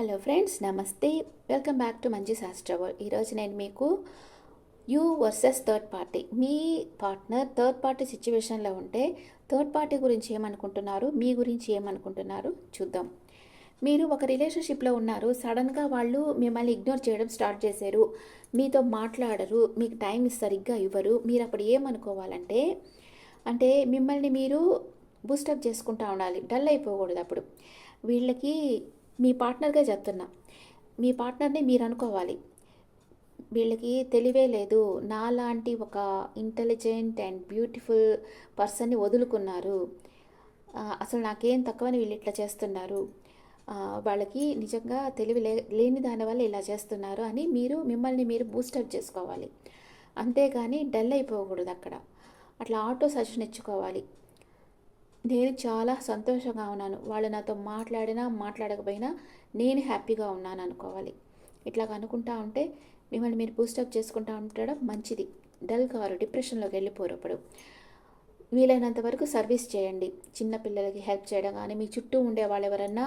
Hello friends నమస్తే. Welcome back to మంచి శాస్త్రవర్ ఈరోజు నేను మీకు యూ వర్సెస్ థర్డ్ పార్టీ మీ పార్ట్నర్ థర్డ్ పార్టీ సిచ్యువేషన్లో ఉంటే థర్డ్ పార్టీ గురించి ఏమనుకుంటున్నారు? మీ గురించి ఏమనుకుంటున్నారు? చూద్దాం. మీరు ఒక రిలేషన్షిప్లో ఉన్నారు. సడన్గా వాళ్ళు మిమ్మల్ని ఇగ్నోర్ చేయడం స్టార్ట్ చేశారు. మీతో మాట్లాడరు. మీకు టైం సరిగ్గా ఇవ్వరు. మీరు అప్పుడు ఏమనుకోవాలంటే అంటే మిమ్మల్ని మీరు బూస్టప్ చేసుకుంటా ఉండాలి. డల్ అయిపోకూడదు అప్పుడు. వీళ్ళకి మీ పార్ట్నర్గా చెప్తున్నా. మీ పార్ట్నర్ని మీరు అనుకోవాలి. వీళ్ళకి తెలివే లేదు. నాలాంటి ఒక ఇంటెలిజెంట్ అండ్ బ్యూటిఫుల్ పర్సన్ని వదులుకున్నారు. అసలు నాకేం తక్కువని వీళ్ళు ఇట్లా చేస్తున్నారు. వాళ్ళకి నిజంగా తెలివి లే లేని దానివల్ల ఇలా చేస్తున్నారు అని మీరు మిమ్మల్ని మీరు బూస్టప్ చేసుకోవాలి. అంతేగాని డల్ అయిపోకూడదు అక్కడ. అట్లా ఆటో సజెషన్ ఇచ్చుకోవాలి. నేను చాలా సంతోషంగా ఉన్నాను. వాళ్ళు నాతో మాట్లాడినా మాట్లాడకపోయినా నేను హ్యాపీగా ఉన్నాను అనుకోవాలి. ఇట్లాగ అనుకుంటా ఉంటే మిమ్మల్ని మీరు బూస్టప్ చేసుకుంటా ఉండడం మంచిది. డల్ కారు డిప్రెషన్లోకి వెళ్ళిపోరు అప్పుడు. వీలైనంత వరకు సర్వీస్ చేయండి. చిన్నపిల్లలకి హెల్ప్ చేయడం కానీ మీ చుట్టూ ఉండే వాళ్ళు ఎవరన్నా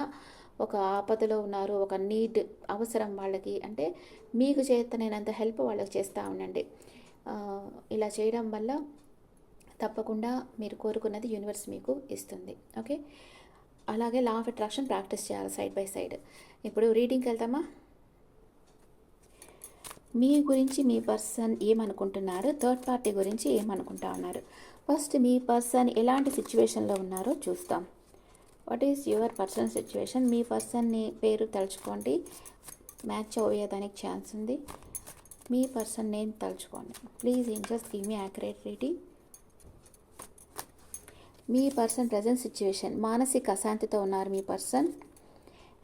ఒక ఆపదలో ఉన్నారు ఒక నీడ్ అవసరం వాళ్ళకి అంటే మీకు చేతనైనంత హెల్ప్ వాళ్ళకి చేస్తూ ఉండండి. ఇలా చేయడం వల్ల తప్పకుండా మీరు కోరుకున్నది యూనివర్స్ మీకు ఇస్తుంది. ఓకే అలాగే లా ఆఫ్ అట్రాక్షన్ ప్రాక్టీస్ చేయాలి సైడ్ బై సైడ్ ఇప్పుడు రీడింగ్కి వెళ్తామా మీ గురించి మీ పర్సన్ ఏమనుకుంటున్నారు? థర్డ్ పార్టీ గురించి ఏమనుకుంటా ఉన్నారు? ఫస్ట్ మీ పర్సన్ ఎలాంటి సిచ్యువేషన్లో ఉన్నారో చూస్తాం. What is your person situation మీ పర్సన్ని పేరు తలుచుకోండి. మ్యాచ్ అయ్యేదానికి ఛాన్స్ ఉంది. మీ పర్సన్ నేమ్ తలుచుకోండి. Please angels give me accurate reading me person present situation. మానసిక అశాంతితో ఉన్నారు మీ పర్సన్.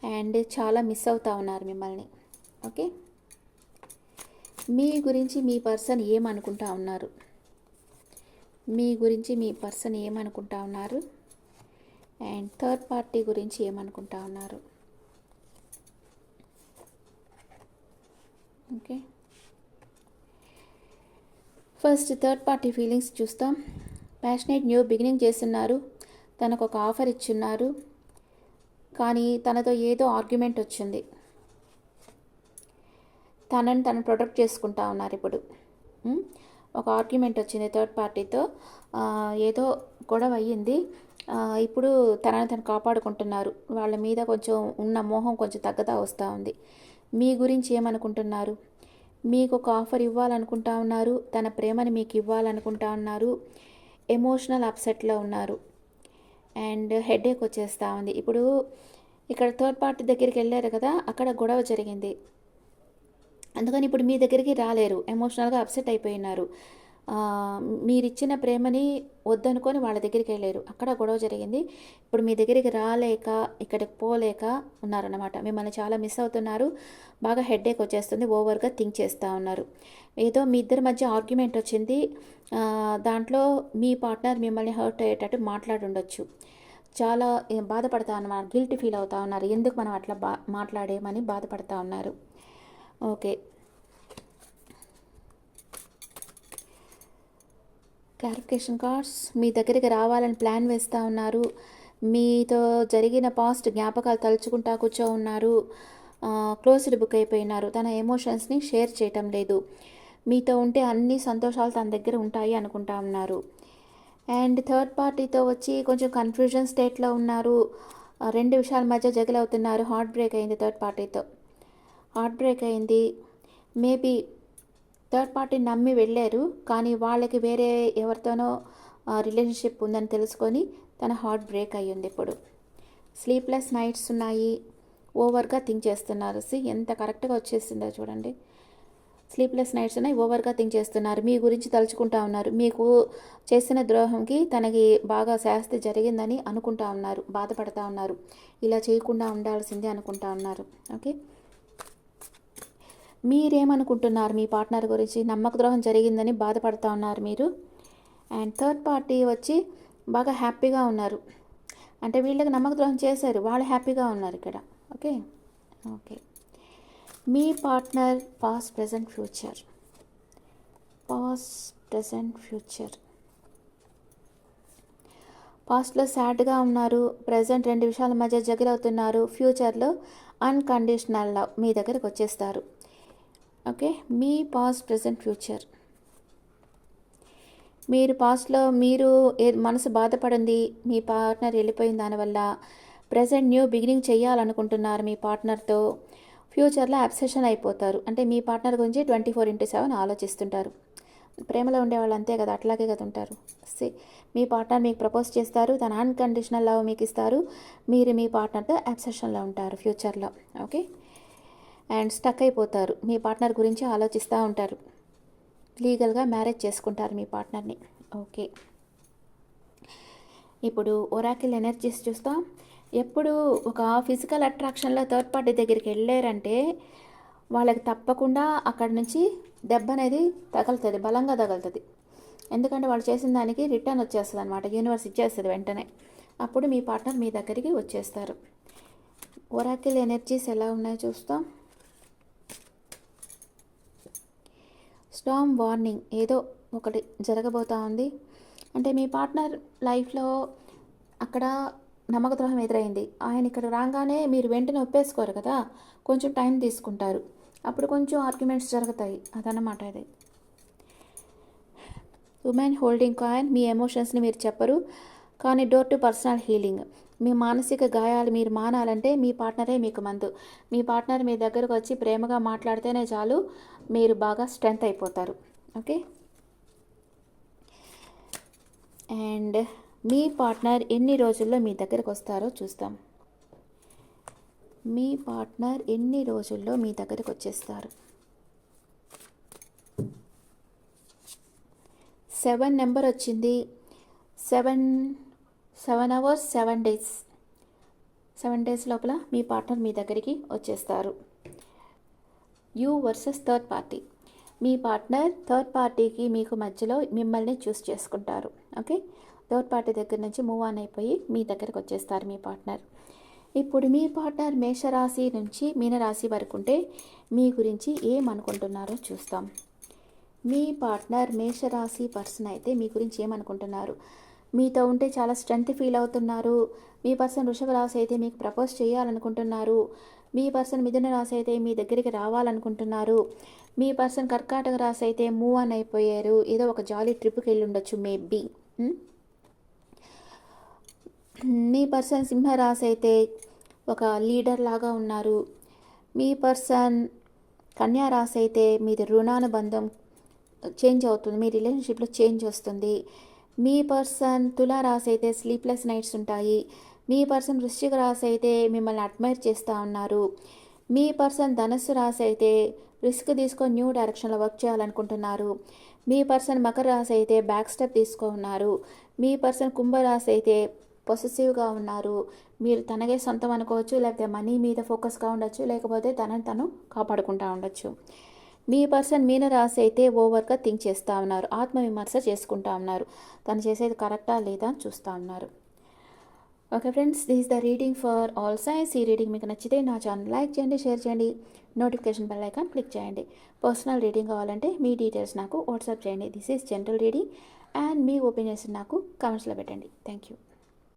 అండ్ చాలా మిస్ అవుతూ ఉన్నారు మిమ్మల్ని. ఓకే? మీ గురించి మీ పర్సన్ ఏమనుకుంటా ఉన్నారు? మీ గురించి మీ పర్సన్ ఏమనుకుంటా ఉన్నారు? అండ్ థర్డ్ పార్టీ గురించి ఏమనుకుంటా ఉన్నారు? Okay? First third party feelings చూస్తాం. ప్యాషనేట్ న్యూ బిగినింగ్ చేస్తున్నారు. తనకు ఒక ఆఫర్ ఇచ్చున్నారు. కానీ తనతో ఏదో ఆర్గ్యుమెంట్ వచ్చింది. తనని తను ప్రొటెక్ట్ చేసుకుంటా ఉన్నారు ఇప్పుడు. ఒక ఆర్గ్యుమెంట్ వచ్చింది థర్డ్ పార్టీతో. ఏదో గొడవ అయ్యింది. ఇప్పుడు తనని తను కాపాడుకుంటున్నారు. వాళ్ళ మీద కొంచెం ఉన్న మోహం కొంచెం తగ్గదా వస్తూ ఉంది. మీ గురించి ఏమనుకుంటున్నారు? మీకు ఒక ఆఫర్ ఇవ్వాలనుకుంటా ఉన్నారు. తన ప్రేమని మీకు ఇవ్వాలనుకుంటా ఉన్నారు. ఎమోషనల్ అప్సెట్లో ఉన్నారు. అండ్ హెడేక్ వచ్చేస్తూ ఉంది. ఇప్పుడు ఇక్కడ థర్డ్ పార్టీ దగ్గరికి వెళ్ళారు కదా అక్కడ గొడవ జరిగింది. అందుకని ఇప్పుడు మీ దగ్గరికి రాలేరు. ఎమోషనల్గా అప్సెట్ అయిపోయినారు. మీరిచ్చిన ప్రేమని వద్దనుకొని వాళ్ళ దగ్గరికి వెళ్ళారు. అక్కడ గొడవ జరిగింది. ఇప్పుడు మీ దగ్గరికి రాలేక ఇక్కడికి పోలేక ఉన్నారన్నమాట. మిమ్మల్ని చాలా మిస్ అవుతున్నారు. బాగా హెడేక్ వచ్చేస్తుంది. ఓవర్గా థింక్ చేస్తూ ఉన్నారు. ఏదో మీ ఇద్దరి మధ్య ఆర్గ్యుమెంట్ వచ్చింది. దాంట్లో మీ పార్ట్నర్ మిమ్మల్ని హర్ట్ అయ్యేటట్టు మాట్లాడుండొచ్చు. చాలా బాధపడతా ఉన్నారు. గిల్టీ ఫీల్ అవుతా ఉన్నారు. ఎందుకు మనం అట్లా బా మాట్లాడేమని బాధపడతా ఉన్నారు. ఓకే. క్లారిఫికేషన్ కార్డ్స్ మీ దగ్గరికి రావాలని ప్లాన్ వేస్తూ ఉన్నారు. మీతో జరిగిన పాస్ట్ జ్ఞాపకాలు తలుచుకుంటా కూర్చో ఉన్నారు క్లోజ్డ్ బుక్ అయిపోయినారు. తన ఎమోషన్స్ని షేర్ చేయటం లేదు. మీతో ఉంటే అన్ని సంతోషాలు తన దగ్గర ఉంటాయి అనుకుంటా ఉన్నారు. అండ్ థర్డ్ పార్టీతో వచ్చి కొంచెం కన్ఫ్యూజన్ స్టేట్లో ఉన్నారు. రెండు విషయాల మధ్య జగలవుతున్నారు. హార్ట్ బ్రేక్ అయింది థర్డ్ పార్టీతో హార్ట్ బ్రేక్ అయింది. మేబీ థర్డ్ పార్టీ నమ్మి వెళ్ళారు. కానీ వాళ్ళకి వేరే ఎవరితోనో రిలేషన్షిప్ ఉందని తెలుసుకొని తన హార్ట్ బ్రేక్ అయ్యింది ఇప్పుడు. స్లీప్లెస్ నైట్స్ ఉన్నాయి. ఓవర్గా థింక్ చేస్తున్నారు. సి ఎంత కరెక్ట్గా వచ్చేసిందో చూడండి. స్లీప్లెస్ నైట్స్ ఉన్నాయి. ఓవర్గా థింక్ చేస్తున్నారు. మీ గురించి తలుచుకుంటా ఉన్నారు. మీకు చేసిన ద్రోహంకి తనకి బాగా శాస్తి జరిగిందని అనుకుంటా ఉన్నారు. బాధపడతా ఉన్నారు. ఇలా చేయకుండా ఉండాల్సిందే అనుకుంటా ఉన్నారు. ఓకే? మీరేమనుకుంటున్నారు? మీ పార్ట్నర్ గురించి నమ్మక ద్రోహం జరిగిందని బాధపడుతూ ఉన్నారు మీరు. అండ్ థర్డ్ పార్టీ వచ్చి బాగా హ్యాపీగా ఉన్నారు. అంటే వీళ్ళకి నమ్మక ద్రోహం చేశారు. వాళ్ళు హ్యాపీగా ఉన్నారు ఇక్కడ. ఓకే? ఓకే. మీ partner past present future. Past present future. పాస్ట్లో సాడ్గా ఉన్నారు. ప్రజెంట్ రెండు విషయాల మధ్య జగిలవుతున్నారు. ఫ్యూచర్లో అన్కండిషనల్ లవ్ మీ దగ్గరకు వచ్చేస్తారు. ఓకే? మీ పాస్ట్ ప్రజెంట్ ఫ్యూచర్ మీరు పాస్ట్లో మీరు ఏ మనసు బాధపడింది మీ పార్ట్నర్ వెళ్ళిపోయిన దానివల్ల ప్రజెంట్ న్యూ బిగినింగ్ చేయాలనుకుంటున్నారు మీ పార్ట్నర్తో ఫ్యూచర్లో అబ్సెషన్ అయిపోతారు. అంటే మీ పార్ట్నర్ గురించి ట్వంటీ ఫోర్ ఇంటూ సెవెన్ ఆలోచిస్తుంటారు. ప్రేమలో ఉండేవాళ్ళు అంతే కదా అట్లాగే కదా ఉంటారు. మీ పార్ట్నర్ మీకు ప్రపోజ్ చేస్తారు తన అన్కండిషనల్ లవ్ మీకు ఇస్తారు మీరు మీ పార్ట్నర్తో అబ్సెషన్లో ఉంటారు ఫ్యూచర్లో ఓకే? అండ్ స్టక్ అయిపోతారు. మీ పార్ట్నర్ గురించి ఆలోచిస్తూ ఉంటారు. లీగల్గా మ్యారేజ్ చేసుకుంటారు మీ పార్ట్నర్ని. ఓకే. ఇప్పుడు ఒరాకిల్ ఎనర్జీస్ చూస్తాం. ఎప్పుడు ఒక ఫిజికల్ అట్రాక్షన్లో థర్డ్ పార్టీ దగ్గరికి వెళ్ళారంటే వాళ్ళకి తప్పకుండా అక్కడి నుంచి దెబ్బ అనేది తగులుతుంది బలంగా తగులుతుంది. ఎందుకంటే వాళ్ళు చేసిన దానికి రిటర్న్ వచ్చేస్తుంది అనమాట యూనివర్స్ ఇచ్చేస్తుంది వెంటనే. అప్పుడు మీ పార్ట్నర్ మీ దగ్గరికి వచ్చేస్తారు. ఒరాకిల్ ఎనర్జీస్ ఎలా ఉన్నాయో చూస్తాం. స్టామ్ వార్నింగ్ ఏదో ఒకటి జరగబోతా ఉంది. అంటే మీ పార్ట్నర్ లైఫ్లో అక్కడ నమ్మకద్రోహం ఎదురైంది. ఆయన ఇక్కడ రాగానే మీరు వెంటనే ఒప్పేసుకోరు కదా కొంచెం టైం తీసుకుంటారు. అప్పుడు కొంచెం ఆర్గ్యుమెంట్స్ జరుగుతాయి. అదన్నమాట ఇది. ఉమెన్ హోల్డింగ్ కాయిన్ మీ ఎమోషన్స్ని మీరు చెప్పరు కానీ డోర్ టు పర్సనల్ హీలింగ్. మీ మానసిక గాయాలు మీరు మానాలంటే మీ పార్ట్నరే మీకు మందు. మీ పార్ట్నర్ మీ దగ్గరకు వచ్చి ప్రేమగా మాట్లాడితేనే చాలు మీరు బాగా స్ట్రెంగ్త్ అయిపోతారు. ఓకే? అండ్ మీ పార్ట్నర్ ఎన్ని రోజుల్లో మీ దగ్గరకు వస్తారో చూస్తాం. మీ పార్ట్నర్ ఎన్ని రోజుల్లో మీ దగ్గరకు వచ్చేస్తారు? సెవెన్ నెంబర్ వచ్చింది. Seven seven hours seven days. Seven days లోపల మీ పార్ట్నర్ మీ దగ్గరికి వచ్చేస్తారు. You versus third party. Me partner third పార్టీకి మీకు మధ్యలో మిమ్మల్ని చూస్ చేసుకుంటారు. ఓకే? థర్డ్ పార్టీ దగ్గర నుంచి మూవ్ ఆన్ అయిపోయి మీ దగ్గరకు వచ్చేస్తారు మీ పార్ట్నర్. ఇప్పుడు మీ పార్ట్నర్ మేషరాశి నుంచి మీనరాశి వరకు ఉంటే మీ గురించి ఏమనుకుంటున్నారో చూస్తాం. మీ పార్ట్నర్ మేషరాశి పర్సన్ అయితే మీ గురించి ఏమనుకుంటున్నారు మీతో ఉంటే చాలా స్ట్రెంగ్త్ ఫీల్ అవుతున్నారు. మీ పర్సన్ వృషభ రాశి అయితే మీకు ప్రపోజ్ చేయాలనుకుంటున్నారు. మీ పర్సన్ మిథున రాశి అయితే మీ దగ్గరికి రావాలనుకుంటున్నారు. మీ పర్సన్ కర్కాటక రాశి అయితే మూవ్ ఆన్ అయిపోయారు. ఏదో ఒక జాలీ ట్రిప్కి వెళ్ళి ఉండొచ్చు మేబీ hmm? మీ పర్సన్ సింహరాశి అయితే ఒక లీడర్ లాగా ఉన్నారు. మీ పర్సన్ కన్యా రాశి అయితే మీది రుణానుబంధం చేంజ్ అవుతుంది. మీ రిలేషన్షిప్లో చేంజ్ వస్తుంది. మీ పర్సన్ తులారాశి అయితే స్లీప్లెస్ నైట్స్ ఉంటాయి. మీ పర్సన్ వృశ్చిక రాశి అయితే మిమ్మల్ని అడ్మైర్ చేస్తూ ఉన్నారు. మీ పర్సన్ ధనస్సు రాశి అయితే రిస్క్ తీసుకొని న్యూ డైరెక్షన్లో వర్క్ చేయాలనుకుంటున్నారు. మీ పర్సన్ మకర రాశి అయితే బ్యాక్ స్టెప్ తీసుకున్నారు. మీ పర్సన్ కుంభరాశి అయితే పొసెసివ్గా ఉన్నారు. మీరు తనగే సొంతం అనుకోవచ్చు లేకపోతే మనీ మీద ఫోకస్గా ఉండొచ్చు లేకపోతే తనని తను కాపాడుకుంటూ ఉండొచ్చు. మీ పర్సన్ మీన రాసి అయితే ఓవర్గా థింక్ చేస్తూ ఉన్నారు ఆత్మవిమర్శ చేసుకుంటా ఉన్నారు. తను చేసేది కరెక్టా లేదా అని చూస్తూ ఉన్నారు. Okay friends this the reading for all signs. ఈ రీడింగ్ మీకు నచ్చితే నా ఛానల్ లైక్ చేయండి షేర్ చేయండి నోటిఫికేషన్ బెల్ ఐకాన్ క్లిక్ చేయండి. పర్సనల్ రీడింగ్ కావాలంటే మీ డీటెయిల్స్ నాకు వాట్సాప్ చేయండి. This is general reading and me opinions నాకు కామెంట్స్లో పెట్టండి. Thank you